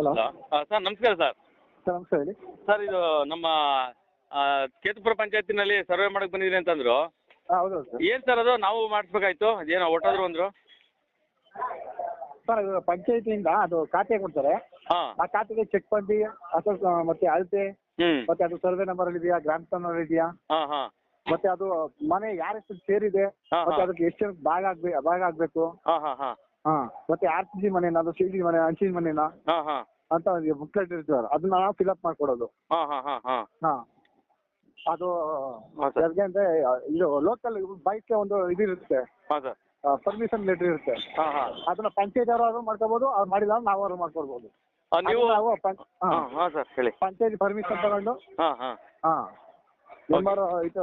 Hello. Sir ನಮಸ್ಕಾರ sir. Sir ನಮಸ್ತೆ ಹೇಳಿ. ಸರ್ ಇದು ನಮ್ಮ ಕೇತುಪುರ ಪಂಚಾಯತಿನಲ್ಲಿ ಸರ್ವೆ ಮಾಡಕ್ ಬಂದಿದ್ದೀನಿ ಅಂತಂದ್ರು. ಹಾಂ ಹೌದು ಸರ್. ಏನು ಸರ್ ಅದು? ನಾವು ಮಾಡಿಸ್ಬೇಕಾಯ್ತು? ಏನೋ ಒಟ್ಟಾದ್ರು ಅಂದ್ರು? ಸರ್ ಅದು ಪಂಚಾಯತಿಯಿಂದ ಅದು ಖಾತೆ ಕೊಡ್ತಾರೆ. ಹಾಂ. ಆ ಖಾತೆಗೆ ಚೆಕ್ ಬಂದಿ ಅಥವಾ ಮತ್ತೆ ಅಳತೆ ಮತ್ತೆ ಅದು ಸರ್ವೆ ನಂಬರ್ ಇದೆಯಾ ಗ್ರಾಮ ನಂಬರ್ ಇದೆಯಾ? ಹಾಂ ಹಾಂ. ಮತ್ತೆ ಅದು ಮನೆ ಯಾರ ಹೆಸರು ಸೇರಿದೆ ಹಾಂ ಮತ್ತೆ ಹಾಂ. ಅದಕ್ಕೆ ಎಷ್ಟು ಭಾಗ ಆಗ್ಬೇಕು ಭಾಗ ಆಗ್ಬೇಕು? ಹಾ ಹಾ ಹಾಂ. ಹಾ ಮತ್ತೆ ಆರ್ ಸಿ ಮನೆನಾ ಅದು ಸಿ ಜಿ ಮನೆ ಹಂಚಿನ ಮನೆನಾ? ಹಾ ಹಾ. ಅಂತ ಬುಕ್ಲೆಟ್ ಇರ್ತಾರೆ ಅದನ್ನ ನಾವು ಫಿಲ್ಅಪ್ ಮಾಡ್ಕೊಡೋದು. ಹಾ ಹಾ ಹಾ ಹಾಂ. ಹಾ. ಅದು ಹಾಂ ಅಂದ್ರೆ ಇದು ಲೋಕಲ್ ಬೈಕ್ ಒಂದು ಇದು ಇರುತ್ತೆ. ಹಾಂ ಸರ್. ಪರ್ಮಿಷನ್ ಲೆಟರ್ ಇರುತ್ತೆ. ಹಾ ಹಾ. ಅದನ್ನ ಪಂಚಾಯತ್ ಅವರು ಮಾಡ್ಕೋಬಹುದು ಅವ್ರು ಮಾಡಿಲ್ಲ ಅಂದ್ರೆ ನಾವು ಅವ್ರು ಮಾಡ್ಕೊಡ್ಬೋದು ನೀವು ಹಾ ನಾವು ಪಂ- ಹಾ. ಹಾಂ. ಹಾಂ ಸರ್ ಹೇಳಿ. ಪಂಚಾಯತ್ ಪರ್ಮಿಷನ್ ತಗೊಂಡು ಹಾ ಹಾ. ಹಾ. ನಂಬರ್ ಇದು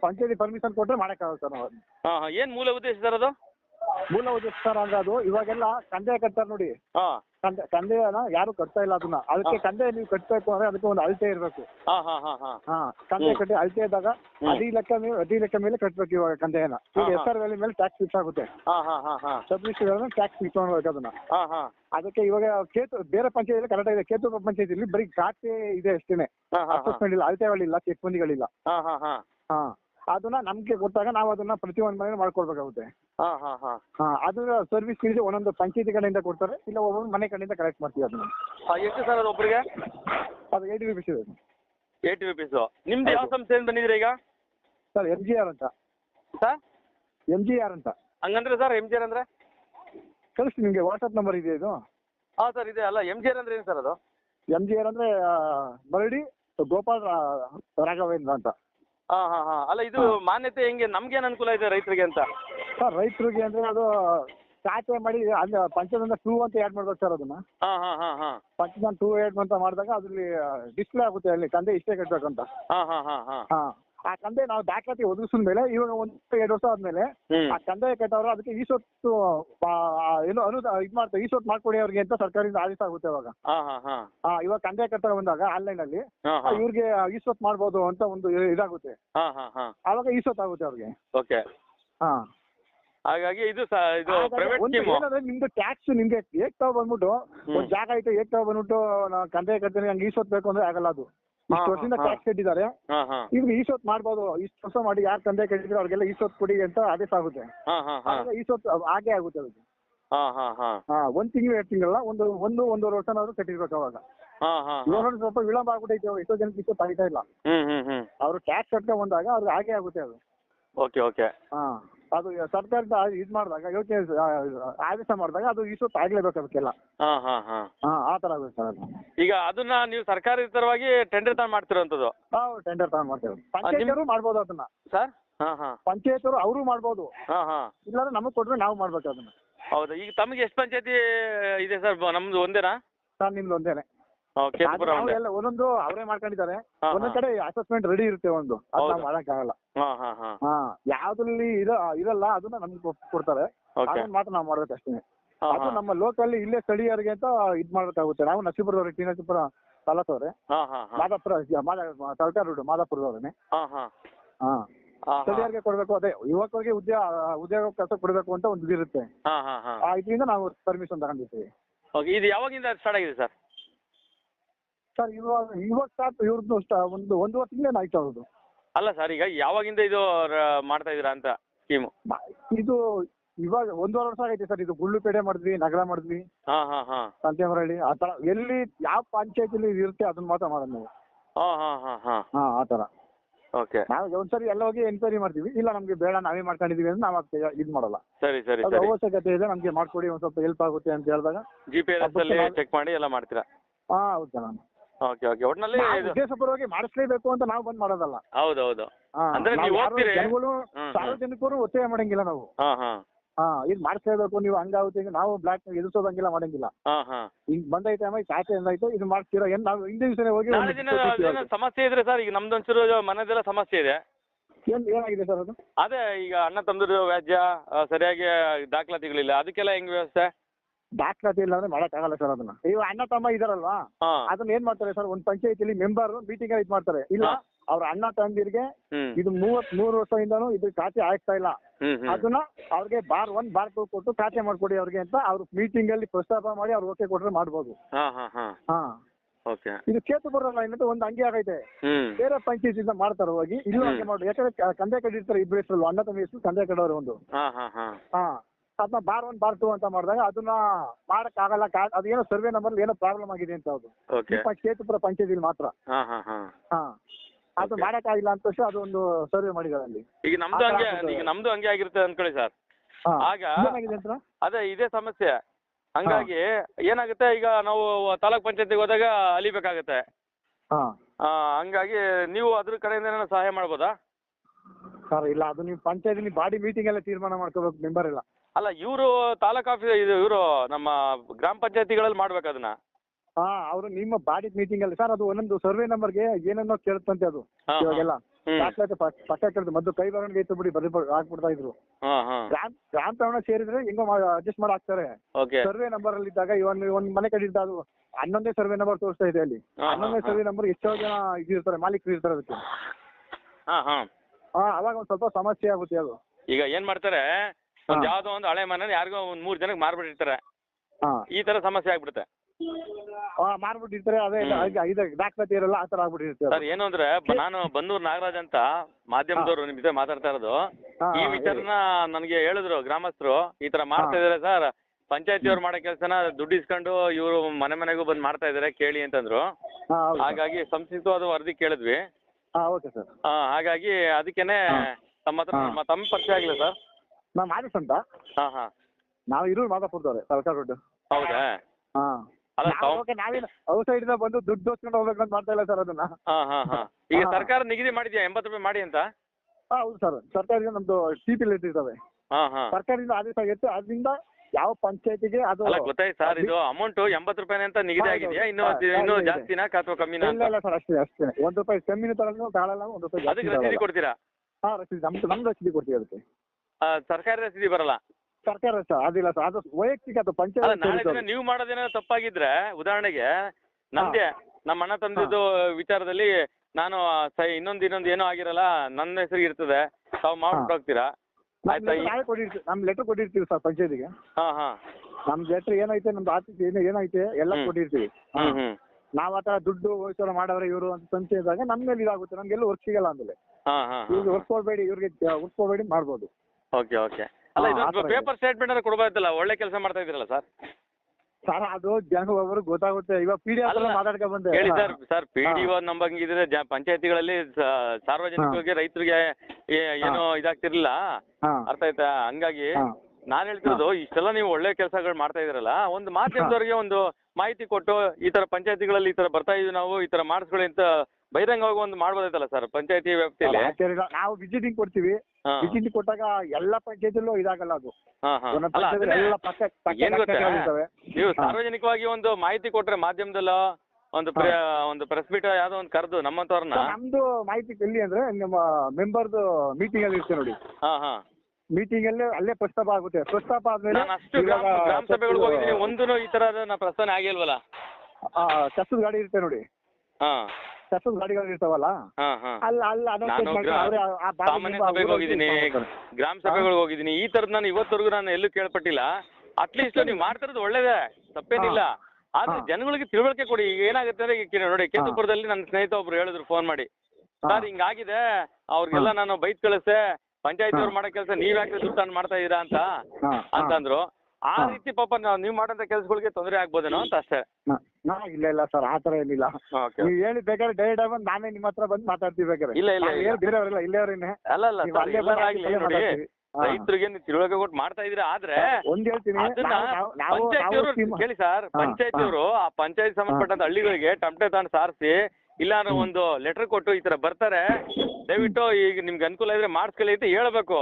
ಪಂಚಾಯತಿ ಪರ್ಮಿಷನ್ ಕೊಟ್ರೆ ಮಾಡಕ್ಕಾಗಲ್ಲ ಸರ್ ನಾವು. ಹಾಂ ಹಾಂ. ಏನು ಮೂಲ ಉದ್ದೇಶ ಸರ್ ಅದು? ಮೂಲ ಉದ್ದೇಶ ಅಂದ್ರೆ ಅದು. ಇವಾಗೆಲ್ಲ ಕಂದೆ ಕಟ್ತಾರೆ ನೋಡಿ. ಹಾ. ಕಂದ ಯಾರು ಕಟ್ತಾ ಇಲ್ಲ ಅದನ್ನ. ಅದಕ್ಕೆ ಕಂದೆ ನೀವು ಕಟ್ಟಬೇಕು ಅಂದ್ರೆ ಅದಕ್ಕೆ ಒಂದು ಅಳತೆ ಇರಬೇಕು. ಹಾ ಹಾಂ ಹಾಂ ಹಾಂ. ಹಾ ಕಂದಾಯ ಹ್ಮ್. ಕಟ್ಟಿ ಅಳತೆ ಇದ್ದಾಗ. ಅಡಿ ಲೆಕ್ಕ ಮೇಲೆ ಅಡಿ ಲೆಕ್ಕ ಮೇಲೆ ಕಟ್ಬೇಕು ಇವಾಗ ಕಂದೆಯನ್ನ ಈಗ. ಎಸ್ ಆರ್ ವ್ಯಾಲಿ ಮೇಲೆ ಟ್ಯಾಕ್ಸ್ ಫಿಕ್ಸ್ ಆಗುತ್ತೆ. ಹಾಂ ಹಾಂ ಹಾಂ ಹಾಂ. ಸಬ್ಮಿಷನ್ ಟ್ಯಾಕ್ಸ್ ಫಿಕ್ಸ್ ಮಾಡ್ಬೇಕು ಅದನ್ನ. ಹಾಂ ಹಾಂ. ಅದಕ್ಕೆ ಇವಾಗ ಕೇತು ಬೇರೆ ಪಂಚಾಯತಿ ಕರೆಕ್ಟ್ ಇದೆ ಕೇತು ಪಂಚಾಯತಿಲಿ ಬರೀ ಖಾತೆ ಇದೆ ಅಷ್ಟೇನೆ. ಅಸೆಸ್ಮೆಂಟ್ ಇಲ್ಲ ಅಳತೆಗಳಿಲ್ಲ ಚೆಕ್ ಬಂದಿಗಳಿಲ್ಲ. ಹಾಂ ಹಾಂ ಹಾಂ. ಹಾ. ಅದನ್ನ ನಮ್ಗೆ ಗೊತ್ತಾಗ ನಾವು ಅದನ್ನ ಪ್ರತಿ ಒಂದ್ ಮನೆ ಮಾಡ್ಕೊಡ್ಬೇಕಾಗುತ್ತೆ. ಹಾ ಹಾಂ ಹಾಂ. ಹಾ ಅದು ಸರ್ವಿಸ್ ಫೀಸ್ ಒಂದೊಂದು ಪಂಚಾಯತಿ ಕಡೆಯಿಂದ ಕೊಡ್ತಾರೆ ಇಲ್ಲ ಒಬ್ಬೊಂದು ಮನೆ ಕಡೆಯಿಂದ ಕಲೆಕ್ಟ್ ಮಾಡ್ತೀವಿ ಅದನ್ನ. ಎಷ್ಟು ಸರ್ ಅದು ಒಬ್ಬರಿಗೆ ಅದು ಏಯ್ಟಿ ರುಪೀಸ್ ಇದೆ. ಏಯ್ಟಿ ರುಪೀಸ್ ನಿಮ್ದು ಯಾವ. ಸಂಸ್ಥೆಯಿಂದ ಬಂದಿದ್ದೀರಾ ಈಗ? ಸರ್ ಎಂ ಜಿ ಆರ್ ಅಂತ. ಸರ್? ಎಂ ಜಿ ಆರ್ ಅಂತ. ಹಂಗಂದ್ರೆ ಸರ್ ಎಂ ಜಿ ಆರ್ ಅಂದ್ರೆ? ಕಳಿಸ್ತೀನಿ ನಿಮ್ಗೆ ವಾಟ್ಸಪ್ ನಂಬರ್ ಇದೆ ಇದು? ಹಾ ಸರ್ ಇದೆ. ಅಲ್ಲ ಎಂ ಜಿ ಆರ್ ಅಂದ್ರೆ ಏನು ಸರ್ ಅದು? ಎಂ ಜಿ ಆರ್ ಅಂದ್ರೆ ಆ, ಬರಡಿ ಗೋಪಾಲ್ ರಾ- ರಾಘವೇಂದ್ರ ಅಂತ. ಹಾಂ ಹಾಂ ಹಾಂ. ಅಲ್ಲ ಇದು ಮಾನ್ಯತೆ ಹೆಂಗೆ? ನಮ್ಗೇನು ಅನುಕೂಲ ಇದೆ ರೈತರಿಗೆ ಅಂತ? ಸರ್ ರೈತರಿಗೆ ಅಂದ್ರೆ ಅದು ಖಾತೆ ಮಾಡಿ ಅಂದ್ರೆ ಪಂಚದಿಂದ ಟೂ ಅಂತ ಆಡ್ ಮಾಡ್ಬೇಕು ಸರ್ ಅದನ್ನ. ಹಾಂ ಹಾಂ ಹಾಂ ಹಾಂ. ಪಂಚದಿಂದ ಟೂ ಆಡ್ ಅಂತ ಮಾಡಿದಾಗ ಅದ್ರಲ್ಲಿ ಡಿಸ್ಪ್ಲೇ ಆಗುತ್ತೆ ಅಲ್ಲಿ ತಂದೆ ಇಷ್ಟೇ ಕಟ್ಬೇಕಂತ. ಹಾಂ ಹಾಂ ಹಾಂ ಹಾಂ. ಹಾ. ಆ ಕಂದೆ ನಾವು ದಾಖಲಾತಿ ಒದಗಿಸಿದ ಮೇಲೆ ಇವಾಗ ಒಂದು ಎರಡು ವರ್ಷ ಆದ್ಮೇಲೆ ಆ ಕಂದಾಯ ಕಟ್ಟವರು ಅದಕ್ಕೆ ಈ ಸೊತ್ತು ಏನು ಅನು ಇದು ಮಾಡ್ತಾರೆ ಈ ಸೊತ್ತು ಮಾಡ್ಕೊಡಿ ಅವ್ರಿಗೆ ಅಂತ ಸರ್ಕಾರದಿಂದ ಆದೇಶ ಆಗುತ್ತೆ ಆ, ಇವಾಗ ಕಂದಾಯ ಕಟ್ಟೋ ಬಂದಾಗ ಆನ್ಲೈನ್ ಅಲ್ಲಿ ಇವ್ರಿಗೆ ಈ ಸೊತ್ತು ಮಾಡ್ಬೋದು ಅಂತ ಒಂದು ಇದಾಗುತ್ತೆ. ಅವಾಗ ಈ ಸೊತ್ತು ಆಗುತ್ತೆ ಅವ್ರಿಗೆ. ಓಕೆ. ಹಾ. ಹಾಗಾಗಿ ಇದು ಇದು ಪ್ರೈವೇಟ್ ಏನಂದ್ರೆ ನಿಮ್ದು ಟ್ಯಾಕ್ಸ್ ನಿಮ್ಗೆ ಏಕ್ ಬಂದ್ಬಿಟ್ಟು. ಒಂದು ಜಾಗ ಐತೆ ಏಕ್ ಬಂದ್ಬಿಟ್ಟು ನಾ ಕಂದಾಯ ಕಟ್ತೀನಿ ಹಂಗೆ ಬೇಕು ಅಂದ್ರೆ ಆಗಲ್ಲ ಅದು. ಇಷ್ಟು ವರ್ಷದಿಂದ ಟ್ಯಾಕ್ಸ್ ಕಟ್ಟಿದ್ದಾರೆ. ಇವ್ರು ಈ ಮಾಡ್ಬೋದು. ಇಷ್ಟು ವರ್ಷ ಮಾಡಿ ಯಾರು ತಂದೆ ಕಟ್ಟಿದ್ರು ಅವ್ರಿಗೆಲ್ಲ ಈ ಸೊತ್ತು ಕೊಡಿ ಅಂತ ಆದೇಶ ಆಗುತ್ತೆ. ಈ ಸೊತ್ತು ಹಾಗೆ ಆಗುತ್ತೆ ಅದಕ್ಕೆ ಒಂದ್ ತಿಂಗಳು ಎರಡು ತಿಂಗಳಲ್ಲ ಒಂದು ಒಂದು ಒಂದೂವರೆ ವರ್ಷನಾದ್ರು ಕಟ್ಟಿರ್ಬೇಕು ಅವಾಗ. ಇವಾಗ ಸ್ವಲ್ಪ ವಿಳಂಬ ಆಗ್ಬಿಟ್ಟೈತೆ ಅವ್ರು ಎಷ್ಟೋ ಜನಕ್ಕೆ ಇಷ್ಟು ಆಗ್ತಾ ಇಲ್ಲ. ಅವ್ರು ಟ್ಯಾಕ್ಸ್ ಕಟ್ಕೊಂಡ್ ಬಂದಾಗ ಅವ್ರಿಗೆ ಹಾಗೆ ಆಗುತ್ತೆ ಅದು. Okay okay. ಹಾ. ಅದು ಸರ್ಕಾರದ ಇದು ಮಾಡಿದಾಗ ಯೋಚನೆ ಆದೇಶ ಮಾಡಿದಾಗ ಅದು ಇಷ್ಟೊತ್ತು ಆಗ್ಲೇಬೇಕು ಅದಕ್ಕೆಲ್ಲ. ಹಾ ಹಾ ಹಾಂ. ಹಾ ಆ ತರ ಆಗುತ್ತೆ ಸರ್ ಅದು. ಈಗ ಅದನ್ನ ನೀವು ಸರ್ಕಾರೇತರವಾಗಿ ಟೆಂಡರ್ ತಾನ ಮಾಡ್ತಿರೋಂಥದ್ದು? ನಾವು ಟೆಂಡರ್ ತಗೊಂಡ್ ಮಾಡ್ತೇವೆ. ಪಂಚಾಯತರು ಮಾಡ್ಬೋದು ಅದನ್ನ. ಸರ್? ಹಾ ಹಾ. ಪಂಚಾಯತಿಯವರು ಅವರು ಮಾಡ್ಬೋದು. ಹಾ ಹಾ. ಇಲ್ಲಾಂದ್ರೆ ನಮಗ್ ಕೊಟ್ರೆ ನಾವು ಮಾಡ್ಬೇಕು ಅದನ್ನ. ಹೌದಾ? ಈಗ ತಮಗೆ ಎಷ್ಟು ಪಂಚಾಯತಿ ಇದೆ ಸರ್? ನಮ್ದು ಒಂದೇನಾ? ಸರ್ ನಿಮ್ದು ಒಂದೇನೆ. ಕೇತುಪುರ ಎಲ್ಲ ಒಂದೊಂದು ಅವರೇ ಮಾಡ್ಕೊಂಡಿದ್ದಾರೆ. ಹಾ, ಒಂದೊಂದ್ ಕಡೆ ಅಸೆಸ್ಮೆಂಟ್ ರೆಡಿ ಇರುತ್ತೆ ಒಂದು. ಅದು ನಾವು ಆಗಲ್ಲ. ಮಾಡಕ್ಕಾಗಲ್ಲ ಹಾಂ ಹಾಂ ಹಾಂ. ಹಾ ಯಾವ್ದ್ರಲ್ಲಿ ಇರೋ ಇರಲ್ಲ ಅದನ್ನ ನಮ್ಗೆ ಕೊಡ್ತಾರೆ. ಓಕೆ ಅದನ್ನ ಮಾತ್ರ ನಾವು ಮಾಡ್ಬೇಕು ಅಷ್ಟೇ. ಅದು ಹಾಂ. ನಮ್ಮ ಲೋಕಲ್ ಇಲ್ಲೇ ಸ್ಥಳೀಯರಿಗೆ ಅಂತ ಇದ್ ಮಾಡ್ಬೇಕಾಗುತ್ತೆ. ನಾವು ನಸೀಪುರದವ್ರೆ ಟಿ ನಸೀಪುರ ತಾಲೂಕವ್ರೆ. ಹಾಂ ಹಾಂ ಹಾಂ. ಮಾದಾಪುರ ಮಾದ ರೋಡ್ ಮಾದಾಪುರದವ್ರೆ ಹಾಂ ಹಾಂ ಹಾ. ಹಾಂ. ಹಾಂ ಸ್ಥಳೀಯರಿಗೆ ಕೊಡ್ಬೇಕು ಅದೇ ಯುವಕರಿಗೆ ಉದ್ಯೋಗ ಉದ್ಯೋಗ ಕೆಲಸ ಕೊಡಬೇಕು ಅಂತ ಒಂದು ಇದಿರುತ್ತೆ. ಹಾಂ ಹಾಂ ಹಾಂ. ಆ ಇದರಿಂದ ನಾವು ಪರ್ಮಿಷನ್ ತಗೊಂಡಿರ್ತೀವಿ. ಓಕೆ ಇದು ಯಾವಾಗಿಂದ ಸ್ಟಾರ್ಟ್ ಆಗಿದೆ ಸರ್ ಸರ್ ಇವಾಗ ಇವಾಗ ಸ್ಟಾರ್ಟ್ ಇವ್ರದ್ದು ಒಂದು ಒಂದು ವರ್ಷದಿಂದ ಆಯ್ತು ಅವ್ರದ್ದು ಅಲ್ಲ ಸರ್ ಈಗ ಯಾವಾಗಿಂದ ಇದು ರ- ಮಾಡ್ತಾ ಇದೀರಾ ಅಂತ ಸ್ಕೀಮ್ ಮ- ಇದು ಇವಾಗ ಒಂದೂವರೆ ವರ್ಷ ಆಗೈತೆ ಸರ್ ಇದು ಗುಳ್ಳುಪೇಟೆ ಮಾಡಿದ್ವಿ ನಗರ ಮಾಡಿದ್ವಿ. ಹಾ ಹಾಂ ಹಾಂ. ಸಂತೇಮರಹಳ್ಳಿ ಆ ತರ ಎಲ್ಲಿ ಯಾವ ಪಂಚಾಯತಿಲಿ ಇರುತ್ತೆ ಅದನ್ನ ಮಾತ್ರ ಮಾಡೋದು ನಾವು. ಹಾಂ ಹಾಂ ಹಾಂ ಹಾಂ. ಹಾ ಆ ತರ ಓಕೆ. ನಾವು ಒಂದ್ಸರಿ ಎಲ್ಲ ಹೋಗಿ ಎನ್ಕ್ವೈರಿ ಮಾಡ್ತೀವಿ. ಇಲ್ಲ ನಮ್ಗೆ ಬೇಡ ನಾವೇ ಮಾಡ್ಕೊಂಡಿದೀವಿ ಅಂದ್ರೆ ನಾವು ಅದಕ್ಕೆ ಇದು ಮಾಡಲ್ಲ. ಸರಿ ಸರಿ ಅದು ಸರಿ. ಅವಶ್ಯಕತೆ ಇದೆ ನಮ್ಗೆ ಮಾಡ್ಕೊಡಿ ಒಂದ್ ಸ್ವಲ್ಪ ಹೆಲ್ಪ್ ಆಗುತ್ತೆ ಅಂತ ಹೇಳಿದಾಗ. ಜಿ ಪಿ ಎಸ್ ಅಲ್ಲಿ ಚೆಕ್ ಮಾಡಿ ಎಲ್ಲ ಮಾಡ್ತೀರಾ? ಹಾ ಹೌದು ಸರ್ ನಾನು. ಓಕೆ ಓಕೆ ಒಟ್ನಲ್ಲಿ ಇದು ಉದ್ದೇಶಪೂರ್ವವಾಗಿ ಮಾಡಿಸ್ಲೇಬೇಕು ಅಂತ ನಾವು ಬಂದ್ ಮಾಡೋದಲ್ಲ. ಹೌದು ಹೌದು ಹಾ, ಅಂದ್ರೆ ನಾವು ನೀವು ಯಾರು ಹೋಗ್ತೀರಿ? ಜನಗಳು ಹ್ಮ್, ಹ್ಮ್. ಸಾರ್ವಜನಿಕರು ಒತ್ತಾಯ ಮಾಡಂಗಿಲ್ಲ ನಾವು. ಹಾಂ ಹಾಂ. ಹಾ ಇದು ಮಾಡಿಸ್ಲೇಬೇಕು ನೀವು ಹಂಗಾಗುತ್ತೆ ಹಿಂಗೆ ನಾವು ಬ್ಲಾಕ್ ಎದುರಿಸೋದಂಗಿಲ್ಲ ಮಾಡಂಗಿಲ್ಲ. ಹಾ ಹಾಂ. ಹಿಂಗ್ ಬಂದೈತೆ ಅಮ್ಮ ಖಾತೆ ಎಂದಾಯ್ತು ಇದು ಮಾಡ್ತೀರಾ ಏನ್ ನಾವು ಹಿಂದಿನ ದಿವಸನೇ ಹೋಗಿ ನಾಳೆ ದಿನ ಸಮಸ್ಯೆ ಇದ್ರೆ ಸರ್ ಈಗ ನಮ್ದು ಒಂಚೂರು ಮನೆದೆಲ್ಲ ಸಮಸ್ಯೆ ಇದೆ. ಏನ್ ಏನಾಗಿದೆ ಸರ್ ಅದು? ಅದೇ ಈಗ ಅಣ್ಣ ತಮ್ಮದ್ರು ವ್ಯಾಜ್ಯ ಆ, ಸರಿಯಾಗಿ ದಾಖಲಾತಿಗಳಿಲ್ಲ ಅದಕ್ಕೆಲ್ಲ ಹೆಂಗ್ ವ್ಯವಸ್ಥೆ? ದಾಖಲಾತಿ ಇಲ್ಲ ಅಂದ್ರೆ ಮಾಡಕ್ಕಾಗಲ್ಲ ಸರ್ ಅದನ್ನ. ಇವಾಗ ಅಣ್ಣ ತಮ್ಮ ಇದಾರಲ್ವಾ? ಅದನ್ನ ಏನ್ ಮಾಡ್ತಾರೆ ಸರ್ ಒಂದ್ ಪಂಚಾಯತಿಲಿ ಮೆಂಬರ್ ಮೀಟಿಂಗ್ ಇದ್ ಮಾಡ್ತಾರೆ. ಇಲ್ಲ. ಅವ್ರ ಅಣ್ಣ ತಂದಿರ್ಗೆ ಇದು ಮೂವತ್ ಮೂರು ವರ್ಷದಿಂದನೂ ಇದು ಖಾತೆ ಆಗ್ತಾ ಇಲ್ಲ. ಅದನ್ನ ಅವ್ರಿಗೆ ಬಾರ್ ಒನ್ ಬಾರ್ ಟೂ ಕೊಟ್ಟು ಖಾತೆ ಮಾಡ್ಕೊಡಿ ಅವ್ರಿಗೆ ಅಂತ ಅವ್ರ ಮೀಟಿಂಗ್ ಅಲ್ಲಿ ಪ್ರಸ್ತಾಪ ಮಾಡಿ ಅವ್ರು ಓಕೆ ಕೊಟ್ರೆ ಮಾಡ್ಬೋದು. ಹಾ ಇದು ಕೇತು ಬರಲ್ಲ ಇನ್ನೊಂದು ಒಂದು ಹಂಗೆ ಆಗೈತೆ. ಬೇರೆ ಪಂಚಾಯತಿಂದ ಮಾಡ್ತಾರೆ ಹೋಗಿ. ಇಲ್ಲ ಹಂಗೆ ಮಾಡಿ ಯಾಕಂದ್ರೆ ಕಂದೆ ಕಡಿರ್ತಾರೆ ಇಬ್ರು ಹೆಸರು ಅಣ್ಣ ತಮ್ಮ ಹೆಸರು ಕಂದೆ ಕಡೋರು ಒಂದು. ಹಾ. ಅದನ್ನ ಬಾರ್ ಒನ್ ಬಾರ್ ಟೂ ಅಂತ ಮಾಡಿದಾಗ ಅದನ್ನ ಮಾಡಕ್ ಆಗಲ್ಲ ಅದೇನೋ ಸರ್ವೆ ನಂಬರ್ ಏನೋ ಪ್ರಾಬ್ಲಮ್ ಆಗಿದೆ ಅಂತ ಅದು. ಕ್ಷೇತ್ರ ಪಂಚಾಯತಿ ಪಂಚಾಯತಿಲಿ ಮಾತ್ರ. ಹಾ ಅದು. ಮಾಡಕ್ ಆಗಿಲ್ಲ ಅಂತ ಅದು ಅದೊಂದು ಸರ್ವೆ ಮಾಡಿದಾರೆ ಅಲ್ಲಿ. ಈಗ ನಮ್ದು ಹಂಗೆ. ಈಗ ನಮ್ದು ಹಂಗೆ ಆಗಿರುತ್ತೆ ಅನ್ಕೊಳ್ಳಿ ಸರ್. ಹಾ. ಆಗ ಅದೇ ಇದೇ ಸಮಸ್ಯೆ. ಹಂಗಾಗಿ ಏನಾಗುತ್ತೆ ಈಗ ನಾವು ತಾಲೂಕ್ ಪಂಚಾಯತಿಗೆ ಹೋದಾಗ ಅಲಿಬೇಕಾಗತ್ತೆ. ಹಾ. ಆ, ಹಂಗಾಗಿ ನೀವು ಅದ್ರ ಕಡೆಯಿಂದ ಏನಾರ ಸಹಾಯ ಮಾಡ್ಬೋದಾ? ಸರ್ ಇಲ್ಲ ಅದು ನೀವು ಪಂಚಾಯತಿ ಬಾಡಿ ಮೀಟಿಂಗ್ ಎಲ್ಲ ತೀರ್ಮಾನ ಮಾಡ್ಕೋಬೇಕು ಮೆಂಬರ್ ಎಲ್ಲ. ಅಲ್ಲ ಇವರು ತಾಲೂಕ್ ಆಫೀಸ್ ಇದು ಇವರು ನಮ್ಮ ಗ್ರಾಮ ಪಂಚಾಯತಿಗಳಲ್ಲಿ ಮಾಡ್ಬೇಕು ಅದನ್ನ. ಹಾ ಅವರು ನಿಮ್ಮ ಬಾಡಿ ಮೀಟಿಂಗ್ ಅಲ್ಲಿ ಸರ್ ಅದು ಒಂದೊಂದು ಸರ್ವೆ ನಂಬರ್ಗೆ ಏನನ್ನೋ ಕೇಳುತ್ತಂತೆ ಅದು ಹಾ, ಹಾ. ಇವಾಗೆಲ್ಲ. ಹ್ಮ್. ದಾಖಲಾತಿ ಪಕ್ಕ ಪಕ್ಕ ಮೊದಲು ಕೈ ಬರವಣಿಗೆ ಇತ್ತು ಬಿಡಿ ಬರೀ ಹಾಕ್ಬಿಡ್ತಾ ಇದ್ರು. ಹಾ ಹಾ. ಗ್ರಾಮ ಗ್ರಾಮ ಪ್ರಮಾಣ ಸೇರಿದ್ರೆ ಹೆಂಗೋ ಅಡ್ಜಸ್ಟ್ ಮಾಡಿ ಹಾಕ್ತಾರೆ. ಓಕೆ ಸರ್ವೆ ನಂಬರ್ ಅಲ್ಲಿ ಇದ್ದಾಗ ಇವನ್ ಒಂದ್ ಮನೆ ಕಡೆ ಅದು ಹನ್ನೊಂದೇ ಸರ್ವೆ ನಂಬರ್ ತೋರಿಸ್ತಾ ಇದೆ ಅಲ್ಲಿ. ಹಾ, ಹಾ, ಹನ್ನೊಂದನೇ ಹಾ. ಸರ್ವೆ ನಂಬರ್ ಎಷ್ಟೋ ಜನ ಇದಿರ್ತಾರೆ ಮಾಲೀಕರು ಇರ್ತಾರೆ ಅದಕ್ಕೆ. ಹಾ ಹಾ. ಹಾ ಅವಾಗ ಒಂದ್ ಸ್ವಲ್ಪ ಸಮಸ್ಯೆ ಆಗುತ್ತೆ ಅದು. ಈಗ ಏನ್ ಮಾಡ್ತಾರೆ ಒಂದ್ ಯಾವ್ದೋ ಒಂದು ಹಳೆ ಮನೆ ಯಾರಿಗೋ ಒಂದ್ ಮೂರ್ ಜನಕ್ಕೆ ಮಾರ್ಬಿಟ್ಟಿರ್ತಾರೆ. ಹಾ. ಈ ತರ ಸಮಸ್ಯೆ ಆಗ್ಬಿಡುತ್ತೆ. ಆ, ಮಾರ್ಬಿಟ್ಟಿರ್ತಾರೆ ಅದೇ ಇಲ್ಲ, ಹ್ಮ್. ಈಗ ಇದು ದಾಖಲಾತಿ ಇರಲ್ಲ ಆ ತರ ಅದು. ಸರ್ ಏನು ಅಂದ್ರೆ ಬ- ನಾನು ಬಂದೂರ್ ನಾಗರಾಜ್ ಅಂತ ಮಾಧ್ಯಮದವರು ನಿಮ್ ಜೊತೆ ಮಾತಾಡ್ತಾ ಇರೋದು. ಹಾ, ಈ ವಿಚಾರನ ನನಗೆ ಹೇಳಿದ್ರು ಗ್ರಾಮಸ್ಥರು. ಈ ತರ ಮಾಡ್ತಾ ಇದಾರೆ ಸರ್. ಪಂಚಾಯತಿಯವ್ರು ಮಾಡೋ ಕೆಲಸನ ದುಡ್ಡು ಇಸ್ಕೊಂಡು ಇವರು ಮನೆ ಮನೆಗೂ ಬಂದು ಮಾಡ್ತಾ ಇದಾರೆ ಕೇಳಿ ಅಂತಂದ್ರು. ಹಾ ಹೌದು. ಸರ್. ಹಾಗಾಗಿ ಸಂಕ್ಷಿಪ್ತವಾದ ವರದಿ ಕೇಳಿದ್ವಿ. ಹಾ ಓಕೆ ಸರ್. ಆ, ಹಾಗಾಗಿ ಅದಕ್ಕೇನೆ ತಮ್ಮ ಹತ್ರ ಹಾ. ತಮ್ಮ ಪರಿಚಯ ಆಗಿಲ್ಲ ಸರ್. ನಾ ಮಾದೇಶ್ ಅಂತ. ಹಾ ಹಾ. ನಾವು ಇರೋರು ಮಾದಾಪುರದವ್ರೆ ಸರ್ಕಾರ ರೋಡ್. ಹೌದಾ? ಹಾ. ಅಲ್ಲ ನಾವು ನಾವೇನು ಔಟ್ಸೈಡ್ ಇಂದ ಬಂದು ದುಡ್ಡು ದೋಸ್ಕೊಂಡು ಹೋಗ್ಬೇಕು ಅಂತ ಮಾಡ್ತಾ ಇಲ್ಲ ಸರ್ ಅದನ್ನ. ಹಾ ಹಾ ಹಾ. ಈಗ ಹಾ. ಸರ್ಕಾರ ನಿಗದಿ ಮಾಡಿದ್ಯಾ? ಎಂಬತ್ತು ರೂಪಾಯಿ ಮಾಡಿ ಅಂತ? ಹಾ ಹೌದು ಸರ್ ಸರ್ಕಾರದಿಂದ ನಮ್ದು ಟಿ ಪಿ ಲೆಟರ್ ಇರ್ತವೆ ಹಾ ಹಾ. ಸರ್ಕಾರದಿಂದ ಆದೇಶ ಆಗಿತ್ತು ಅದರಿಂದ ಯಾವ ಪಂಚಾಯತಿಗೆ ಅದು ಅಲ್ಲ ಗೊತ್ತಾಯ್ತು ಸರ್ ಇದು ಅಮೌಂಟ್ ಎಂಬತ್ತು ರೂಪಾಯಿ ಅಂತ ನಿಗದಿ ಹೌದು, ಆಗಿದೆಯಾ? ಇನ್ನು ಇನ್ನೂ ಇದೆ. ಜಾಸ್ತಿನಾ? ಅಥವಾ ಕಮ್ಮಿನಾ ಇಲ್ಲ ಅಂತ? ಇಲ್ಲ ಸರ್ ಅಷ್ಟೇ ಅಷ್ಟೇ. ಒಂದ್ ರೂಪಾಯಿ ಕಮ್ಮಿನ ತರಲ್ಲ ತಗೊಳಲ್ಲ ಒಂದ್ ರೂಪಾಯಿ ಅದಕ್ಕೆ ರಸೀದಿ ತಗೊಳಲ್ಲ. ಕೊಡ್ತೀರಾ? ಹಾ ರಸೀದಿ. ನಮ್ದು ನಮ್ದು ರಸೀದಿ ಕೊಡ್ತೀವಿ ಅದಕ್ಕೆ. ಸರ್ಕಾರಿ ರಸೀದಿ ಬರಲ್ಲ. ಸರ್ಕಾರ ಸರ್ ಅದಿಲ್ಲ ಸರ್ ಅದು ವೈಯಕ್ತಿಕ ಅದು ಅಲ್ಲ ನಾಳೆ ದಿನ ಪಂಚಾಯತ್ ನೀವು ಮಾಡೋದೇನಾದ್ರು ತಪ್ಪಾಗಿದ್ರೆ ಉದಾಹರಣೆಗೆ ನಮ್ದೇ ನಮ್ಮ ಅಣ್ಣ ತಂದಿದ್ದು ವಿಚಾರದಲ್ಲಿ ನಾನು ಸೈ ಇನ್ನೊಂದ್ ಇನ್ನೊಂದು ಏನೋ ಆಗಿರಲ್ಲ ನನ್ನ ಹೆಸರಿಗೆ ಇರ್ತದೆ ತಾವು ಮಾಡ್ಬಿಟ್ಟು ಹೋಗ್ತೀರಾ ಆಯ್ತಾ ಈ- ನಾಳೆ ಕೊಟ್ಟಿರ್ತೀವಿ ನಮ್ ಲೆಟರ್ ಕೊಟ್ಟಿರ್ತೀವಿ ಸರ್ ಪಂಚಾಯತಿಗೆ. ಹಾ ಹಾ. ನಮ್ ಲೆಟರ್ ಏನೈತೆ ನಮ್ದು ಆಫೀಸ್ ಏನು ಏನೈತೆ ಎಲ್ಲ ಹ್ಮ್. ಕೊಟ್ಟಿರ್ತೀವಿ. ಹಾ. ಹ್ಮ್ ಹ್ಮ್. ನಾವ್ ಆತರ ದುಡ್ಡು ಹೋಯ್ತಾರ ಮಾಡವ್ರೆ ಇವರು ಅಂತ ಸಂಚೆ ಇದ್ದಾಗ ನಮ್ ಮೇಲೆ ಇದಾಗುತ್ತೆ ನಮ್ಗೆಲ್ಲೂ ವರ್ಕ್ ಸಿಗಲ್ಲ ಆಮೇಲೆ ಹಾ ಹಾ ಈಗ ಉರ್ಸ್ಕೊಳ್ಬೇಡಿ ಇವ್ರಿಗೆ ಉರ್ಸ್ಕೊಳ್ಬೇಡಿ ಮಾಡ್ಬೋದು. ಓಕೆ ಓಕೆ ಅಲ್ಲ ಹಾ, ಇದೊಂದು ಆ ಥರ ಇದೆ. ಪೇಪರ್ ಸ್ಟೇಟ್ಮೆಂಟ್ ಅನ್ನ ಕೊಡ್ಬೋದಲ್ಲ? ಒಳ್ಳೆ ಕೆಲಸ ಮಾಡ್ತಾ ಇದ್ದೀರಲ್ಲ ಸರ್? ಸರ್ ಅದು ಜನ ಒಬ್ಬರು ಗೊತ್ತಾಗುತ್ತೆ. ಇವಾಗ ಪಿ ಡಿ ಅಲ್ಲ, ಮಾತಾಡ್ಕೊ ಬಂದೆ. ಹೇಳಿ sir sir P D O ನಂಬಂಗಿದ್ರೆ ಜ ಪಂಚಾಯತಿಗಳಲ್ಲಿ ಸಾರ್ವಜನಿಕರಿಗೆ ರೈತರಿಗೆ ಏ- ಏನು ಇದಾಗ್ತಿರ್ಲಿಲ್ಲ? ಹಾ. ಅರ್ಥ ಆಯ್ತಾ? ಹಂಗಾಗಿ ಹಾ. ನಾನ್ ಹೇಳ್ತಿರೋದು ಇಷ್ಟೆಲ್ಲ ನೀವು ಒಳ್ಳೆ ಕೆಲಸಗಳು ಮಾಡ್ತಾ ಇದ್ರಲ್ಲ ಒಂದು ಮಾಧ್ಯಮದವರಿಗೆ ಒಂದು ಮಾಹಿತಿ ಕೊಟ್ಟು ಈ ತರ ಪಂಚಾಯತಿಗಳಲ್ಲಿ ಈ ತರ ಬರ್ತಾ ಇದೀವಿ ನಾವು ಈ ತರ ಮಾಡಿಸ್ಕೊಳ್ಳಿ ಅಂತ ಬಹಿರಂಗವಾಗಿ ಒಂದು ಮಾಡ್ಬೋದೈತಲ್ಲ ಸರ್ ಪಂಚಾಯತಿ ವ್ಯಾಪ್ತಿಯಲ್ಲಿ. ನಾವು ವಿಸಿಟಿಂಗ್ ಕೊಡ್ತೀವಿ. ಹಾ. ವಿಸಿಟಿಂಗ್ ಕೊಟ್ಟಾಗ ಎಲ್ಲ ಪಂಚಾಯತಿಲೂ ಇದಾಗಲ್ಲ ಅದು. ಹಾ ಹಾ. ಒಂದೊಂದ್ ಅಲ್ಲ ಪಂಚಾಯತಿ ಅದನ್ನೇ ಎಲ್ಲ ಪಕ್ಕ ಪಕ್ಕ ಏನ್ ಗೊತ್ತಾ? ನೀವು ಸಾರ್ವಜನಿಕವಾಗಿ ಒಂದು ಮಾಹಿತಿ ಕೊಟ್ರೆ ಮಾಧ್ಯಮದಲ್ಲ ಒಂದು ಪ್ರ- ಒಂದು ಪ್ರೆಸ್ ಮೀಟ್ ಯಾವ್ದೋ ಒಂದು ಕರೆದು ನಮ್ಮಂತವ್ರನ್ನ? ನಮ್ದು ಮಾಹಿತಿ ಎಲ್ಲಿ ಅಂದ್ರೆ ನಿಮ್ಮ ಮೆಂಬರ್ದು ಮೀಟಿಂಗ್ ಅಲ್ಲಿ ಇರ್ತೇವೆ ನೋಡಿ. ಹಾ ಹಾ. ಮೀಟಿಂಗ್ ಅಲ್ಲಿ ಅಲ್ಲೇ ಪ್ರಸ್ತಾಪ ಆಗುತ್ತೆ. ಪ್ರಸ್ತಾಪ ಆದ್ಮೇಲೆ ನಾನು ಅಷ್ಟು ಗ್ರಾಮ ಇವಾಗ ಗ್ರಾಮ ಸಭೆಗಳಿಗೆ ಹೋಗಿದ್ದೀನಿ. ಒಂದೂ ಈ ತರ ನಾ ಪ್ರಸ್ಥಾನ ಆಗಿಲ್ವಲ್ಲ? ಆ, ಕಸದ ಗಾಡಿ ಇರುತ್ತೆ ನೋಡಿ. ಹಾ. ಕಸದ ಗಾಡಿಗಳು ಇರ್ತಾವಲ್ಲ? ಹಾ ಹಾ. ಅಲ್ಲಿ ಅಲ್ಲಿ ಸಾಮಾನ್ಯ ಸಭೆಗೆ ಹೋಗಿದ್ದೀನಿ. ಗ್ರಾಮ ಸಭೆಗಳಿಗೆ ಹೋಗಿದ್ದೀನಿ. ಈ ತರದ್ ನಾನು ಇವತ್ತವರೆಗೂ ನಾನು ಎಲ್ಲೂ ಕೇಳ್ಪಟ್ಟಿಲ್ಲ. ಅಟ್ಲೀಸ್ಟ್ ನೀವು ಮಾಡ್ತಿರೋದು ಒಳ್ಳೇದೇ. ತಪ್ಪೇನಿಲ್ಲ. ಆದ್ರೆ ಜನಗಳಿಗೆ ತಿಳುವಳಿಕೆ ಕೊಡಿ. ಈಗ ಏನಾಗುತ್ತೆ ಅಂದ್ರೆ ಈಗ ನೋಡಿ ಕೇತುಪುರದಲ್ಲಿ ನನ್ನ ಸ್ನೇಹಿತ ಒಬ್ರು ಹೇಳಿದ್ರು ಫೋನ್ ಮಾಡಿ. ಸರ್ ಹಿಂಗಾಗಿದೆ. ಅವ್ರಿಗೆಲ್ಲ ನಾನು ಬೈಕ್ ಕಳಿಸೆ ಪಂಚಾಯತ್ ಅವ್ರು ಮಾಡೋ ಕೆಲಸ ನೀವ್ ಯಾಕೆ ದುಡ್ಡು ಮಾಡ್ತಾ ಇದೀರಾ ಅಂತ. ಅಂತಂದ್ರು. ಆ ರೀತಿ ಪಾಪ ನೀವ್ ನೀವು ಮಾಡೋಂತ ಕೆಲಸಗಳಿಗೆ ತೊಂದರೆ ಆಗ್ಬೋದೇನೋ ಅಂತ ಅಷ್ಟೇ. ನಾ- ಇಲ್ಲ ಇಲ್ಲ ಸರ್ ಆ ತರ ಏನಿಲ್ಲ. ನೀವ್ ಹೇಳಿದ್ ಹೇಳಿ ಬೇಕಾದ್ರೆ ಡೈರೆಕ್ಟ್ ಆಗಿ ಬಂದು ನಾನೇ ನಿಮ್ಮ ಹತ್ರ ಬಂದು ಮಾತಾಡ್ತೀವಿ ಬೇಕಾದ್ರೆ. ಇಲ್ಲ, ಇಲ್ಲ, ಇಲ್ಲ. ಬೇರೆಯವರೆಲ್ಲ ಇಲ್ಲೇವ್ರೇನೆ ಅಲ್ಲ ಅಲ್ಲ ನೀವು ಅಲ್ಲೇ ಬಂದು ಅಲ್ಲೇ ನೋಡಿ ಮಾತಾಡ್ತೀವಿ. ಹಾ. ರೈತರಿಗೆ ನೀವು ತಿಳುವಳಿಕೆ ಕೊಟ್ಟು ಮಾಡ್ತಾ ಇದ್ರೆ ಆದ್ರೆ ಒಂದ್ ಹೇಳ್ತೀನಿ ಅದನ್ನ ನಾವು- ನಾವು- ನಾವು ನಾವು ಪಂಚಾಯತಿಯವರು team- ಕೇಳಿ ಸರ್ ಹಾ, ಪಂಚಾಯತಿಯವರು ಆ ಪಂಚಾಯತ್ ಸಂಬಂಧಪಟ್ಟಂತ ಹಳ್ಳಿಗಳಿಗೆ ಟಮಟೆ ತಾನು ಸಾರಿಸಿ ಇಲ್ಲ ಅಂದ್ರೆ ಒಂದು ಲೆಟರ್ ಕೊಟ್ಟು ಈ ತರ ಬರ್ತಾರೆ ದಯವಿಟ್ಟು ಈಗ ನಿಮ್ಗೆ ಅನುಕೂಲ ಇದ್ರೆ ಮಾಡಿಸ್ಕೊಳ್ಳಿ ಅಂತ ಹೇಳ್ಬೇಕು.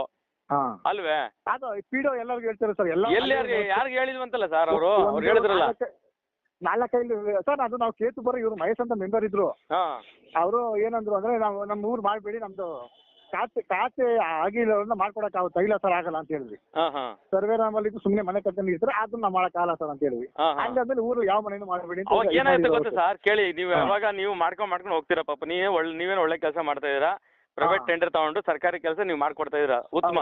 ಹಾ. ಅಲ್ವೇ? ಅದು ಪಿಡೋ ಎಲ್ಲರಿಗೂ ಹೇಳ್ತಾರೆ ಸರ್ ಎಲ್ಲ ಎಲ್ಲಿ ಯಾರಿಗೆ ಯಾರಿಗೆ ಹೇಳಿದ್ವಂತಲ್ಲ ಸರ್ ಅವರು? ಅವ್ರು ಹೇಳಿದ್ರಲ್ಲ. ನಾಲ್ಕೈದು ಸರ್ ಅದು ನಾವು ಕೇತು ಬರೋ ಇವ್ರು ಮಹೇಶ್ ಅಂತ ಮೆಂಬರ್ ಇದ್ರು. ಹಾ. ಅವರು ಏನಂದ್ರು ಅಂದ್ರೆ ನಾವು ನಮ್ಮ ಊರು ಮಾಡಬೇಡಿ ನಮ್ದು ಖಾತೆ ಖಾತೆ ಆಗಿಲ್ಲ ಮಾಡ್ಕೊಡಕ್ ಆಗುತ್ತೆ? ಇಲ್ಲ ಸರ್ ಆಗಲ್ಲ ಅಂತ ಹೇಳಿದ್ವಿ. ಹಾ ಹಾ. ಸರ್ವೆ ನಮ್ಮಲ್ಲಿ ಸುಮ್ನೆ ಮನೆ ಕಟ್ಕೊಂಡು ಇರ್ತಾರೆ ಅದನ್ನ ಮಾಡಕ್ ಆಗಲ್ಲ ಸರ್ ಅಂತ ಹೇಳಿ ಹಾ ಹಂಗಾದ್ಮೇಲೆ ಊರಲ್ಲಿ ಯಾವ ಮನೇನು ಮಾಡಬೇಡಿ ಅವಾಗ ಏನಾಯ್ತು ಗೊತ್ತಾ ಸರ್? ಕೇಳಿ ನೀವು ಹಾ. ಯಾವಾಗ ನೀವು ಮಾಡ್ಕೊಂಡ್ ಮಾಡ್ಕೊಂಡು ಹೋಗ್ತೀರಾ ಪಾಪ? ನೀವೇ ಒಳ್ಳೆ ನೀವೇನು ಒಳ್ಳೆ ಕೆಲಸ ಮಾಡ್ತಾ ಇದೀರಾ ಪ್ರೈವೇಟ್ ಹಾ. ಟೆಂಡರ್ ತಗೊಂಡು ಸರ್ಕಾರಿ ಕೆಲಸ ನೀವು ಮಾಡ್ಕೊಡ್ತಾ ಇದೀರಾ ಉತ್ತಮ.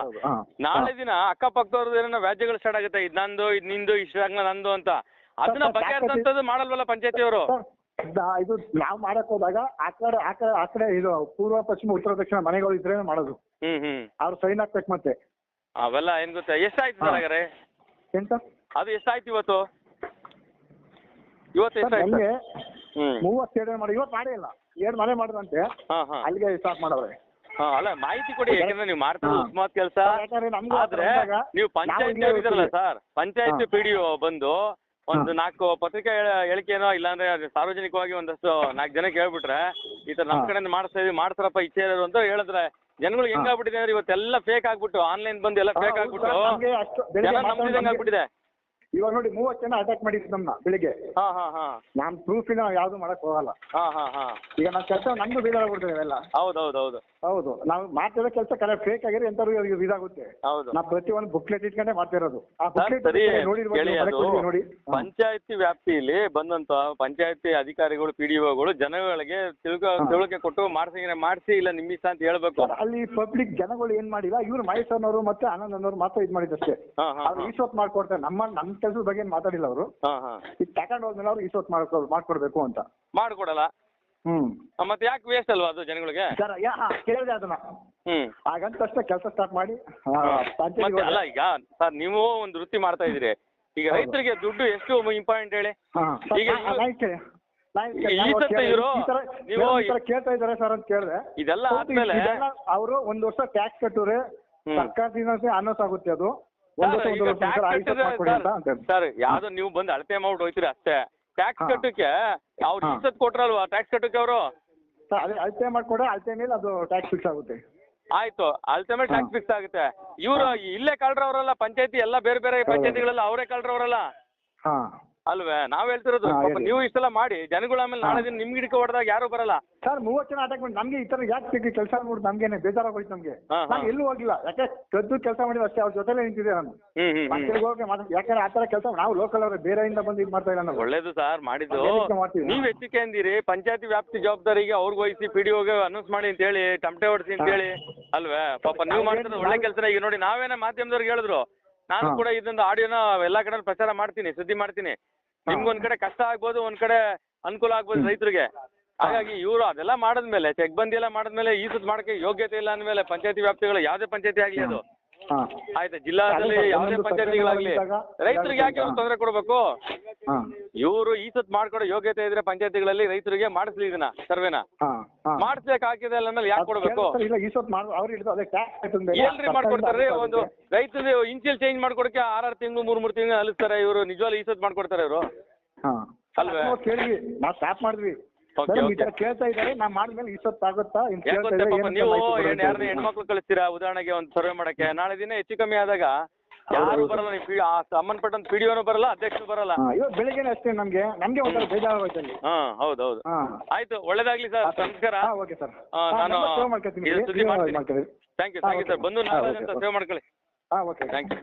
ನಾಳೆ ದಿನ ಅಕ್ಕಪಕ್ಕದವ್ರದ್ದು ಏನೋ ವ್ಯಾಜ್ಯಗಳು ಸ್ಟಾರ್ಟ್ ಆಗುತ್ತೆ? ಇದ್ ನಂದು ಇದ್ ನಿಂದು ಇಷ್ಟ ನಂದು ಅಂತ. ಅದನ್ನ ಬಗೆಹರಿಸಂತದ್ದು ಮಾಡಲ್ವಲ್ಲ ಪಂಚಾಯತಿಯವರು? ದ- ಇದು ನಾವ್ ಮಾಡಕ್ ಹೋದಾಗ ಆ ಕಡೆ ಆ ಕಡೆ ಆ ಕಡೆ ಇದು ಪೂರ್ವ ಪಶ್ಚಿಮ ಉತ್ತರ ದಕ್ಷಿಣ ಮನೆಗಳು ಇದ್ರೆ ಮಾಡೋದು. ಹ್ಮ್ ಹ್ಮ್. ಅವ್ರು ಸೈನ್ ಹಾಕ್ಬೇಕು ಮತ್ತೆ. ಅವೆಲ್ಲ ಏನ್ ಗೊತ್ತಾ? ಎಷ್ಟಾಯ್ತು ಹಾ. ಸರ್ ಹಾಗಾದ್ರೆ ಎಂತ? ಅದು ಎಷ್ಟಾಯ್ತು ಇವತ್ತು? ಇವತ್ತು ಸರ್ ಎಷ್ಟಾಯ್ತು? ನಮ್ಗೆ ಹ್ಮ್. ಮೂವತ್ತೆರಡು ಮಾಡಿ ಇವತ್ತು ಮಾಡೇ ಇಲ್ಲ ಎರಡು ಮನೆ ಮಾಡಿದಂತೆ. ಹಾ ಹಾ. ಅಲ್ಲಿಗೆ ಸ್ಟಾರ್ಟ್ ಮಾಡವ್ರೆ. ಹಾ ಅಲ್ಲ ಮಾಹಿತಿ ಕೊಡಿ ಯಾಕಂದ್ರೆ ನೀವು ಮಾಡ್ತಿರೋ ಹಾ. ಕೆಲಸ. ಯಾಕಂದ್ರೆ ನಮ್ಗೂ ಆದ್ರೆ ಬಂದಾಗ ನೀವು ನಾವು ಪಂಚಾಯತಿ ಇಲ್ಲೇ ಇದಾರಲ್ಲ ಇರ್ತೀವಿ. ಸರ್. ಪಂಚಾಯತಿ ಹಾ. ಪಿ ಬಂದು ಒಂದು. ನಾಲ್ಕು ಪತ್ರಿಕೆ ಹೇಳ- ಹೇಳಿಕೆನೋ ಇಲ್ಲಾಂದ್ರೆ ಅದು ಸಾರ್ವಜನಿಕವಾಗಿ ಒಂದಷ್ಟು ನಾಲ್ಕು ಜನಕ್ಕೆ ಹೇಳ್ಬಿಟ್ರೆ ಈ ತರ ನಮ್ಮ ಕಡೆ ಕಡೆಯಿಂದ ಮಾಡಿಸ್ತಾ ಇದೀವಿ ಮಾಡ್ತಾರಪ್ಪ ಇಚ್ಛೆ ಇರೋದು ಅಂತ ಹೇಳಿದ್ರೆ ಜನಗಳು ಹೆಂಗಾಗ್ಬಿಟ್ಟಿದೆ ಅಂದ್ರೆ ಇವತ್ತೆಲ್ಲ ಫೇಕ್ ಆಗ್ಬಿಟ್ಟು ಆನ್ಲೈನ್ ಬಂದು ಎಲ್ಲ ಫೇಕ್ ಆಗ್ಬಿಟ್ಟು ಜನ ನಂಬಿದಂಗೆ ಆಗ್ಬಿಟ್ಟಿದೆ. ಇವಾಗ ನೋಡಿ ಮೂವತ್ತು ಜನ ಅಟ್ಯಾಕ್ ಮಾಡಿದ್ರು ನಮ್ಮನ್ನ ಬೆಳಿಗ್ಗೆ. ಹಾ ಹಾ ಹಾ. ನಾನ್ ಪ್ರೂಫಿನ ಯಾವ್ದು ಮಾಡಕ್ ಹೋಗಲ್ಲ. ಹಾ ಹಾ ಹಾ. ಈಗ ನಾವು ಕೆಲಸ ನಮ್ದು ಬೀದಾಗ್ಬಿಡ್ತೇವೆ ಇವೆಲ್ಲ. ಹೌದು ಹೌದು. ಹೌದು ಹೌದು ನಾವು ಮಾಡ್ತಿರೋ ಕೆಲಸ ಕರೆಕ್ಟ್ ಫೇಕ್ ಆಗಿರೋ ಎಂತಾರು ಇದಾಗುತ್ತೆ. ಹೌದು. ನಾ ಪ್ರತಿ ಒಂದು ಬುಕ್ಲೆಟ್ ಇಟ್ಕೊಂಡೆ ಮಾಡ್ತಿರೋದು. ಆ ಬುಕ್ಲೆಟ್ ಸರಿ ನೋಡಿರ್ಬೋದು ಕೇಳಿ ಅದು. ಕೊಟ್ಟಿದ್ದೀವಿ ನೋಡಿ. ಹಾ. ಪಂಚಾಯತಿ ವ್ಯಾಪ್ತಿಯಲ್ಲಿ ಬಂದಂತ ಪಂಚಾಯತಿ ಅಧಿಕಾರಿಗಳು ಪಿ ಡಿ ಒಗಳು ಜನಗಳಿಗೆ ತಿಳ್ಕೊ ಹಾ. ತಿಳುವಳಿಕೆ ಕೊಟ್ಟು ಮಾಡ್ಸಿ ಮಾಡಿಸಿ ಇಲ್ಲ ನಿಮ್ಮಿಷ್ಟ ಅಂತ ಹೇಳ್ಬೇಕು. ಸರ್, ಅಲ್ಲಿ ಪಬ್ಲಿಕ್ ಜನಗಳು ಏನ್ ಮಾಡಿಲ್ಲ ಇವ್ರು ಅವರು ಮತ್ತೆ ಆನಂದ್ ಅನ್ನೋರು ಮಾತ್ರ ಇದ್ ಮಾಡಿದಷ್ಟೇ ಹಾ ಹಾ ಅವ್ರು ಮಾಡ್ಕೊಡ್ತಾರೆ. ನಮ್ಮ ನಮ್ಮ ಕೆಲಸದ ಬಗ್ಗೆ ಏನ್ ಮಾತಾಡಿಲ್ಲ ಅವರು. ಹಾ ಹಾ. ಈಗ ತಗೊಂಡ್ ಹೋದ್ಮೇಲೆ ಅವ್ರು ಇಸೋತ್ ಮಾಡ್ಕೊ ಮಾಡ್ಕೊಡ್ಬೇಕು ಅಂತ. ಮಾಡ್ಕೊಡಲ್ಲ? ಹ್ಮ್. ಆ, ಮತ್ತೆ ಯಾಕೆ ವೇಸ್ಟ್ ಅಲ್ವಾ ಅದು ಜನಗಳಿಗೆ? ಸರ್ ಕೇಳಿದೆ ಅದನ್ನ. ಹ್ಮ್. ಹಾಗಂತ ತಕ್ಷಣ ಕೆಲಸ ಸ್ಟಾರ್ಟ್ ಮಾಡಿ ಆ, ಮತ್ತೆ ಅಲ್ಲ ಈಗ ಸರ್ ನೀವು ಒಂದು ವೃತ್ತಿ ಮಾಡ್ತಾ ಇದೀರಿ ಈಗ ಹೌದು. ರೈತರಿಗೆ ದುಡ್ಡು ಎಷ್ಟು ಇಂಪಾರ್ಟೆಂಟ್ ಹೇಳಿ? ಹಾ, ಸರ್, ಈಗ ನಾ- ಇವ್ರು- ನಾ ನಾ ಈ ಸತ್ತ ಕೇಳ್ದೆ, ಇವ್ರು ಈ ತರ ನೀವು ಏನೋ ಈ ತರ ಕೇಳ್ತಾ ಇದಾರೆ ಸರ್ ಅಂತ ಕೇಳಿದೆ. ಇದೆಲ್ಲ ಆದ್ಮೇಲೆ ಅವರು ಒಂದ್ ವರ್ಷ ಟ್ಯಾಕ್ಸ್ ಕಟ್ಟುರೆ ಹ್ಮ್. ಸರ್ಕಾರದಿಂದ ಅನೌನ್ಸ್ ಆಗುತ್ತೆ ಅದು. ಸರ್, ಯಾವ್ದೋ ನೀವು ಬಂದು ಅಳತೆ ಮಾಡ್ಬಿಟ್ಟು ಹೋಯ್ತೀರಿ ಅಷ್ಟೇ? ಟ್ಯಾಕ್ಸ್. ಕಟ್ಟಕ್ಕೆ ಅವ್ರು. ಇಷ್ಟೊತ್ತು ಕೊಟ್ರಲ್ವಾ ಟ್ಯಾಕ್ಸ್ ಕಟ್ಟಕ್ಕೆ ಅವರು? ಅಳತೆ ಮಾಡ್ಕೊಡ್ರೆ ಅಳತೆ ಮೇಲೆ ಅದು ಟ್ಯಾಕ್ಸ್ ಫಿಕ್ಸ್ ಆಗುತ್ತೆ. ಆಯ್ತು ಅಳತೆ ಮೇಲೆ ಟ್ಯಾಕ್ಸ್ ಫಿಕ್ಸ್ ಆಗುತ್ತೆ. ಇವ್ರು ಇಲ್ಲೇ ಕಳ್ರವ್ರಲ್ಲ ಪಂಚಾಯತಿ ಎಲ್ಲ ಬೇರೆ ಬೇರೆ. ಪಂಚಾಯತಿಗಳೆಲ್ಲ ಅವರೇ ಕಳ್ರವ್ರಲ್ಲ? ಹಾ. ಅಲ್ವೇ? ನಾವ್ ಹೇಳ್ತಿರೋದು ಹಾ, ಪಾಪ ಹೇಳಿ. ನೀವು ಇಷ್ಟೆಲ್ಲ ಮಾಡಿ ಜನಗಳ ಆಮೇಲೆ ನಾಳೆ. ದಿನ ನಿಮ್ಗೆ ಹಿಡಿಕೆ ಹೊಡೆದಾಗ ಯಾರು ಬರಲ್ಲ. ಸರ್ ಮೂವತ್ತು ಜನ ಅಟ್ಯಾಕ್ ಮಾಡಿ ನಮ್ಗೆ ಈ ತರ ಯಾಕೆ ಸಿಕ್ಕಿ ಕೆಲಸ ಮಾಡ್ಬಿಟ್ಟು ನಮ್ಗೇನೆ ಬೇಜಾರಾಗೋಯ್ತು ನಮ್ಗೆ. ಹಾ, ಹಾ. ನಾನು ಎಲ್ಲೂ ಹೋಗಿಲ್ಲ. ಯಾಕೆ ಕದ್ದು ಕೆಲಸ ಮಾಡಿದ್ರೆ ಅಷ್ಟೇ ಅವ್ರ ಜೊತೆಲೇ ನಿಂತಿದ್ದೆ ನಾನು. ಹ್ಮ್ ಹ್ಮ್ ಹೋಗಿ ಯಾಕಂದ್ರೆ ಆ ತರ ಕೆಲಸ ನಾವು ಲೋಕಲ್ ಅವ್ರೆ ಬೇರೆಯಿಂದ ಬಂದು ಇದು ಮಾಡ್ತಾ ಇಲ್ಲ ನಾವು. ಒಳ್ಳೇದು ಸರ್ ಮಾಡಿದ್ದು. ಮಾಡ್ತೀವಿ? ನೀವ್ ಎಚ್ಚಿಕೆ ಅಂದಿರಿ ಪಂಚಾಯತಿ ವ್ಯಾಪ್ತಿ ಜವಾಬ್ದಾರಿಗೆ ಅವ್ರಿಗೆ ವಹಿಸಿ ಪಿ ಡಿ ಓಗೆ ಅನೌನ್ಸ್ ಮಾಡಿ ಅಂತ ಹೇಳಿ ತಮಟೆ ಹೊಡ್ಸಿ ಅಂತ ಹೇಳಿ ಅಲ್ವೇ? ಪಾಪ ನೀವು ಮಾಡಿದ್ರೆ ಮಾಡ್ತಿರೋದು ಒಳ್ಳೆ ಕೆಲಸ ಈಗ ನೋಡಿ ನಾವೇನ ಮಾಧ್ಯಮದವ್ರಿಗೆ ಹೇಳಿದ್ರು ನಾನು. ಕೂಡ ಇದೊಂದು ಆಡಿಯೋನ ಎಲ್ಲಾ ಕಡೆ ಪ್ರಚಾರ ಮಾಡ್ತೀನಿ ಸುದ್ದಿ ಮಾಡ್ತೀನಿ. ನಿಮ್ಗೊಂದ್ ಕಡೆ ಕಷ್ಟ ಆಗ್ಬೋದು ಒಂದ್ ಕಡೆ ಅನುಕೂಲ ಆಗ್ಬೋದು ರೈತರಿಗೆ. ಹಾಗಾಗಿ ಇವರು ಅದೆಲ್ಲ ಮಾಡದ್ಮೇಲೆ ಚೆಕ್ ಬಂದಿ ಎಲ್ಲ ಮಾಡದ್ಮೇಲೆ ಈ ಸುತ್ತ ಮಾಡಕ್ಕೆ ಯೋಗ್ಯತೆ ಇಲ್ಲ ಅಂದ್ಮೇಲೆ ಪಂಚಾಯತಿ ವ್ಯಾಪ್ತಿಗಳು ಯಾವ್ದೇ ಪಂಚಾಯತಿ ಆಗ್ಲಿ ಅದು. ಆಯ್ತಾ? ಜಿಲ್ಲಾದಲ್ಲಿ ಯಾವ್ದೇ ಪಂಚಾಯತಿಗಳಾಗ್ಲಿ ರೈತರಿಗೆ ಯಾಕೆ. ತೊಂದರೆ ಕೊಡ್ಬೇಕು? ಹಾ. ಇವರು ಈ ಸತ್ ಮಾಡ್ಕೊಡೋ ಯೋಗ್ಯತೆ ಇದ್ರೆ ಪಂಚಾಯತಿಗಳಲ್ಲಿ ರೈತರಿಗೆ ಮಾಡಿಸ್ಲಿ ಇದನ್ನ ಸರ್ವೆನ. ಹಾ ಹಾಕಿದೆ ಅಲ್ಲ ಮೇಲೆ ಯಾಕೆ ಕೊಡ್ಬೇಕು? ಎಲ್ರಿ ಇಲ್ಲ ಈ ಸೊತ್ತು ಮಾಡು ಅವ್ರು ಹಿಡಿದು ಅದೇ ಟ್ಯಾಕ್ಸ್ ಏನ್ರಿ ಮಾಡ್ಕೊಡ್ತಾರೆ? ಒಂದು ರೈತರು ಇಂಚಿಲ್ ಚೇಂಜ್ ಮಾಡ್ಕೊಡಕ್ಕೆ ಆರಾರು ತಿಂಗಳು ಮೂರ್ ಮೂರ್ ತಿಂಗಳು ಅಲಿಸ್ತಾರೆ ಇವರು. ನಿಜವಾಗ್ಲೂ ಈ ಸತ್ ಮಾಡ್ಕೊಡ್ತಾರೆ ಇವರು. ಹಾ. ಅಲ್ವೇ? ನಾವು ಕೇಳಿದ್ವಿ. ನಾವು ಸ್ಟಾಪ್ ಮಾಡಿದ್ವಿ. Okay, ಮೇಡಮ್ ಈ ತರ ಕೇಳ್ತಾ ಇದ್ದಾರೆ. ನಾ ಮಾಡಿದ್ಮೇಲೆ ಈ ಸೊತ್ತು ಆಗುತ್ತಾ? ಇನ್ ಯಾಕೆ ಕೇಳ್ತಾ ಗೊತ್ತಾ ಇದ್ದಾರೆ ಪಾಪ ಏನಂತ ನೀವು ಮಾಹಿತಿ ಕೊಡಿ ಏನ್ ಅಂತ. ಯಾರನ್ನ ಹೇಳಿದ್ವಿ. ಹೆಣ್ಮಕ್ಳು ಕಳಿಸ್ತೀರಾ? ಉದಾಹರಣೆಗೆ ಒಂದು ಸರ್ವೆ ಮಾಡಕ್ಕೆ. ನಾಳೆ ದಿನ ಹೆಚ್ಚು ಕಮ್ಮಿ ಆದಾಗ ಯಾರು. ಬರಲ್ಲ ನೀವು? ಪಿ- ಆ ಸಂಬಂಧಪಟ್ಟಂತ ಪಿ ಬರಲ್ಲ ಅಧ್ಯಕ್ಷರು ಬರಲ್ಲ. ಹಾ ಬೆಳಿಗ್ಗೆನೆ ಅಷ್ಟೇ ನಮ್ಗೆ. ನಮ್ಗೆ ಒಂಥರ ಬೇಜಾರಾಗೋಯ್ತು ಅಲ್ಲಿ ಹಾ ಹೌದು ಹೌದು. ಹಾ. ಆಯ್ತು ಒಳ್ಳೇದಾಗ್ಲಿ ಸರ್. ನಮಸ್ಕಾರ. ಹಾ ಓಕೆ ಸರ್. ಆ, ನಾನು ಸೇವ್ ಮಾಡ್ಕೊತೀನಿ ಇದು ಸುದ್ದಿ ಮಾಡ್ತೀನಿ. Thank you thank you sir ಬಂದು ನಾಳೆ ಅಂತ ಸೇವ್ ಮಾಡ್ಕೊಳ್ಳಿ. ಹಾ ಓಕೆ ಥ್ಯಾಂಕ್ ಯು